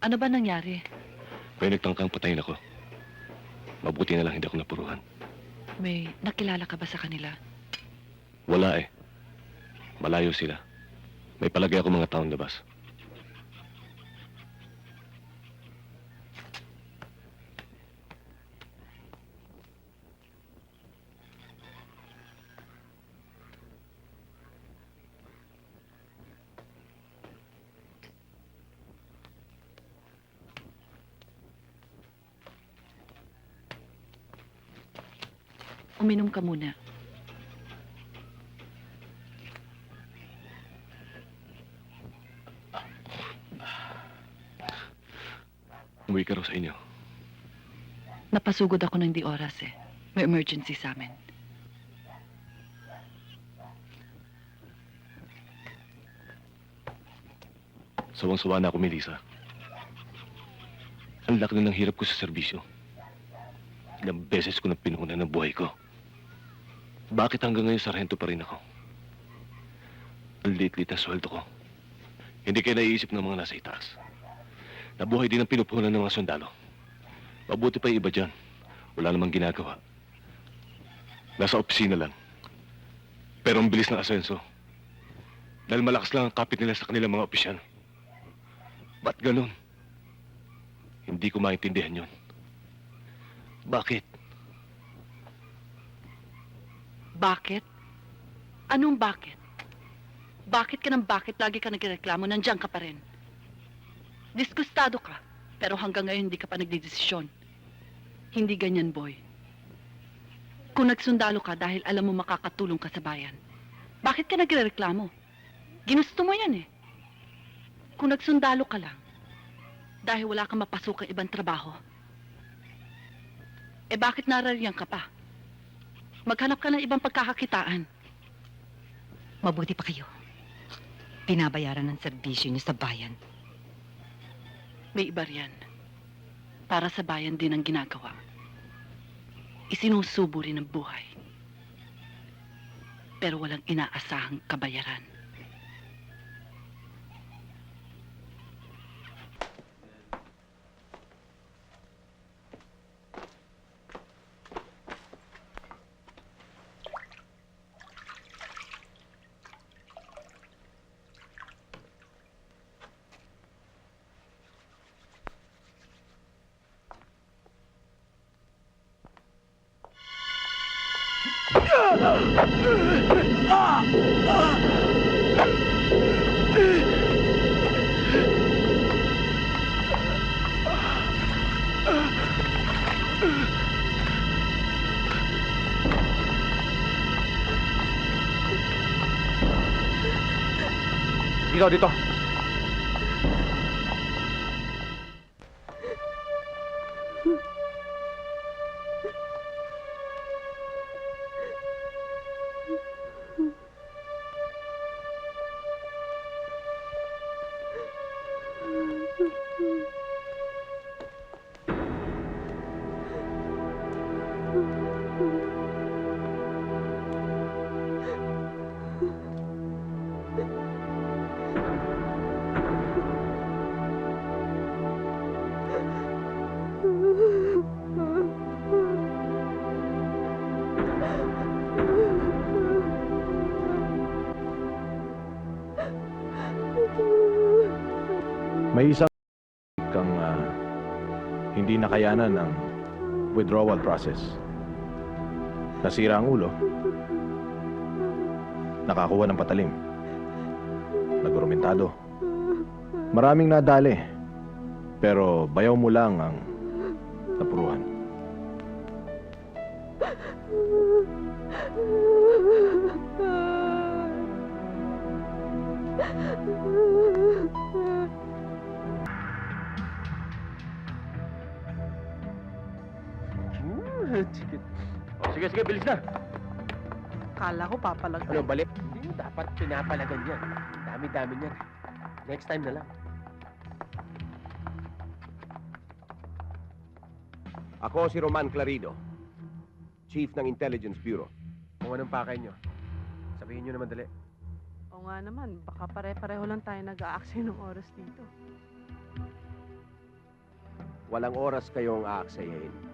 Ano ba nangyari? May nagtangkang patayin ako. Mabuti na lang hindi ako napuruhan. May nakilala ka ba sa kanila? Wala eh. Malayo sila. May palagay ako mga taong labas. Uminom ka muna. Umuwi ka raw sa inyo. Napasugod ako ng di oras eh. May emergency sa amin. Sawang-sawa na ako, Melissa. Ang laki na ng hirap ko sa serbisyo. Ilang beses ko na pinuhunan ng buhay ko. Bakit hanggang ngayon sarhento pa rin ako? Ang liit-liit na sweldo ko. Hindi kayo naiisip ng mga nasa itaas. Nabuhay din ang pinupunan ng mga sundalo. Mabuti pa yung iba dyan. Wala namang ginagawa. Nasa opisina lang. Pero ang bilis ng asenso. Dahil malakas lang ang kapit nila sa kanilang mga opisyal. Ba't ganun? Hindi ko maintindihan yon. Bakit? Bakit? Anong bakit? Bakit ka ng bakit lagi ka nagreklamo? Nandiyan ka pa rin. Diskustado ka, pero hanggang ngayon hindi ka pa nagdidesisyon. Hindi ganyan, boy. Kung nagsundalo ka dahil alam mo makakatulong ka sa bayan, bakit ka nagreklamo? Ginusto mo yan eh. Kung nagsundalo ka lang, dahil wala kang mapasok ibang trabaho, eh bakit narariyan ka pa? Maghanap ka ng ibang pagkakakitaan. Mabuti pa kayo. Binabayaran ng serbisyo niyo sa bayan. May iba riyan. Para sa bayan din ang ginagawa. Isinusubo rin ang buhay. Pero walang inaasahang kabayaran. Dito, dito. May isang kang ah, hindi nakayanan ng withdrawal process. Nasira ang ulo. Nakakuha ng patalim. Nagurumentado. Maraming nadali. Pero bayaw mo lang ang napuruhan. Oh, sige, sige, bilis na. Kala ko papalag Ano, balik? Hindi, dapat pinapalagan yan. Dami-dami niyan. Next time na lang. Ako si Roman Clarido, Chief ng Intelligence Bureau. Kung anong pakay nyo. Sabihin nyo naman dali. Oo nga naman, baka pare-pareho lang tayo nag-aaksay ng oras dito. Walang oras kayong aaksayahin.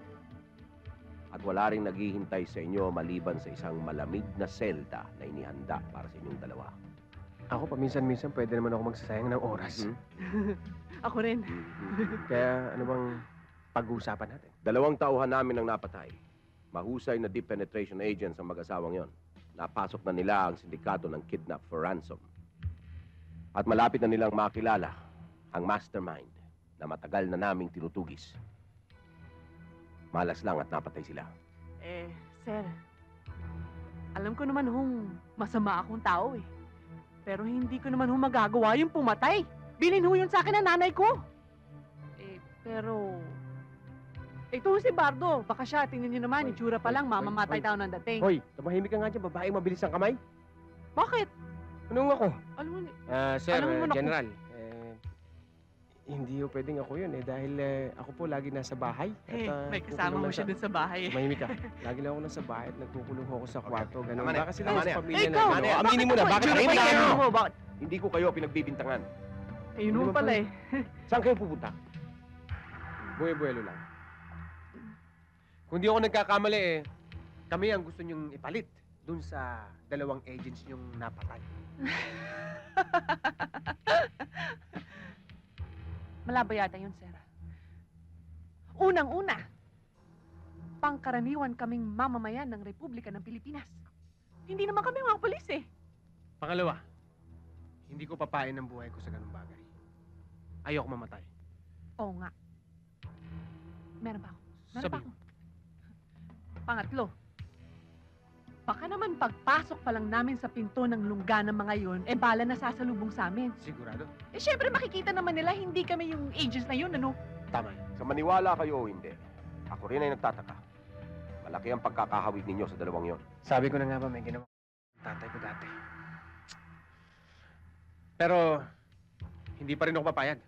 At wala rin naghihintay sa inyo maliban sa isang malamig na selda na inihanda para sa inyong dalawa. Ako paminsan-minsan pwede naman ako magsasayang ng oras. Mhm. Ako rin. Kaya ano bang pag-uusapan natin? Dalawang tauhan namin ang napatay. Mahusay na deep penetration agents ang mag-asawang yon. Napasok na nila ang sindikato ng kidnap for ransom. At malapit na nilang makilala ang mastermind na matagal na naming tinutugis. Malas lang at napatay sila. Eh, sir, alam ko naman hong masama akong tao eh. Pero hindi ko naman hong magagawa yung pumatay. Bilin ho yun sa akin ng nanay ko. Eh, pero... Ito si Bardo. Baka siya, tingnan niyo naman, itsura pa lang, mamamatay daw ng dating. Hoy, tumahimik ka nga dyan, babaeng mabilis ang kamay. Bakit? Anong ako? Alam mo, Ah, sir, Alam mo naman ako- General, hindi ho pwedeng ako yun eh dahil eh, ako po lagi nasa bahay. eh, ah, may kukulong kasama mo lang siya sa- dun sa bahay eh. Ka. Lagi lang ako nasa bahay at nagkukulong ako sa kwarto. Ganun. Tama na, Baka sila tama na sa yan. pamilya Eh, na. ikaw, Ano, bakit aminin mo na, ako? bakit pa lang mo? bakit? Hindi ko kayo pinagbibintangan. Eh, yun Hindi mo pala pa- eh. Saan kayo pupunta? Buwe-buwelo lang. Kung di ako nagkakamali eh, kami ang gusto niyong ipalit dun sa dalawang agents niyong napatay. Malabo yata yun, sir. Unang-una, pangkaraniwan kaming mamamayan ng Republika ng Pilipinas. Hindi naman kami mga polis eh. Pangalawa, hindi ko papain ang buhay ko sa ganung bagay. Ayoko mamatay. Oo nga. Meron pa ako. Meron Sabi pa ako. Pangatlo, baka naman pagpasok pa lang namin sa pinto ng lungga ng mga yun, eh bala na sasalubong sa amin. Sigurado? Eh syempre makikita naman nila hindi kami yung agents na yun, ano? Tama yun. Sa maniwala kayo o hindi, ako rin ay nagtataka. Malaki ang pagkakahawig ninyo sa dalawang yon. Sabi ko na nga ba may ginawa tatay ko dati. Pero, hindi pa rin ako papayag.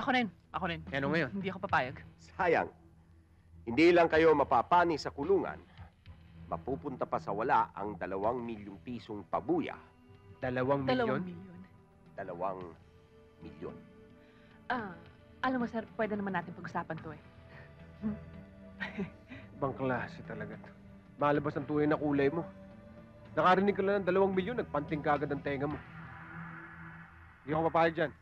Ako rin. Ako rin. Eh, ano ngayon? Hindi ako papayag. Sayang, hindi lang kayo mapapani sa kulungan, mapupunta pa sa wala ang dalawang milyong pisong pabuya. Dalawang Dalawang milyon? milyon. Dalawang milyon. Ah, alam mo sir, pwede naman natin pag-usapan to eh. Ibang klase talaga to. Malabas ang tunay na kulay mo. Nakarinig ka lang ng dalawang milyon, nagpanting ka agad ang tenga mo. Hindi ako papayag dyan.